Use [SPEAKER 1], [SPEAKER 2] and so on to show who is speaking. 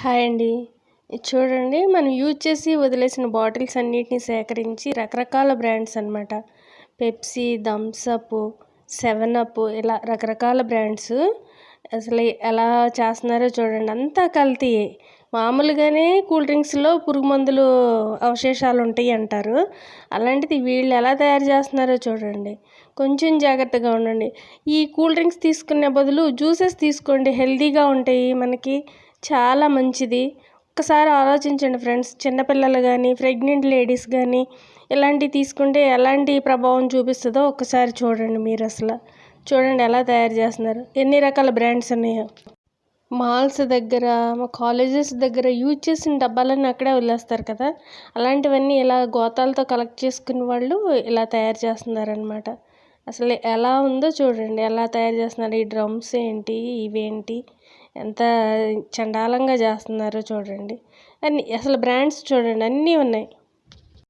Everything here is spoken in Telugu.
[SPEAKER 1] హాయ్ అండి. చూడండి మనం యూజ్ చేసి వదిలేసిన బాటిల్స్ అన్నిటిని సేకరించి రకరకాల బ్రాండ్స్ అనమాట పెప్సీ థమ్సప్ సెవెన్ అప్ ఇలా రకరకాల బ్రాండ్స్. అసలు ఎలా చేస్తున్నారో చూడండి అంతా కల్తీ. మామూలుగానే కూల్ డ్రింక్స్లో పురుగు మందులు అవశేషాలు ఉంటాయి అంటారు. అలాంటిది వీళ్ళు ఎలా తయారు చేస్తున్నారో చూడండి. కొంచెం జాగ్రత్తగా ఉండండి. ఈ కూల్ డ్రింక్స్ తీసుకునే బదులు జ్యూసెస్ తీసుకోండి హెల్తీగా ఉంటాయి మనకి. చాలా మంచిది. ఒక్కసారి ఆలోచించండి ఫ్రెండ్స్. చిన్నపిల్లలు కానీ ప్రెగ్నెంట్ లేడీస్ కానీ ఇలాంటివి తీసుకుంటే ఎలాంటి ప్రభావం చూపిస్తుందో ఒక్కసారి చూడండి మీరు అసలు. చూడండి ఎలా తయారు చేస్తున్నారు. ఎన్ని రకాల బ్రాండ్స్ ఉన్నాయో. మాల్స్ దగ్గర మా కాలేజెస్ దగ్గర యూజ్ చేసిన డబ్బాలన్నీ అక్కడే వదిలేస్తారు కదా. అలాంటివన్నీ ఇలా గోతాలతో కలెక్ట్ చేసుకునే వాళ్ళు ఇలా తయారు చేస్తున్నారనమాట అసలు ఎలా ఉందో చూడండి. ఎలా తయారు చేస్తున్నారు? ఈ డ్రమ్స్ ఏంటి? ఇవేంటి? ఎంత చండాలంగా చేస్తున్నారో చూడండి. అన్ని అసలు బ్రాండ్స్ చూడండి. అన్నీ ఉన్నాయి.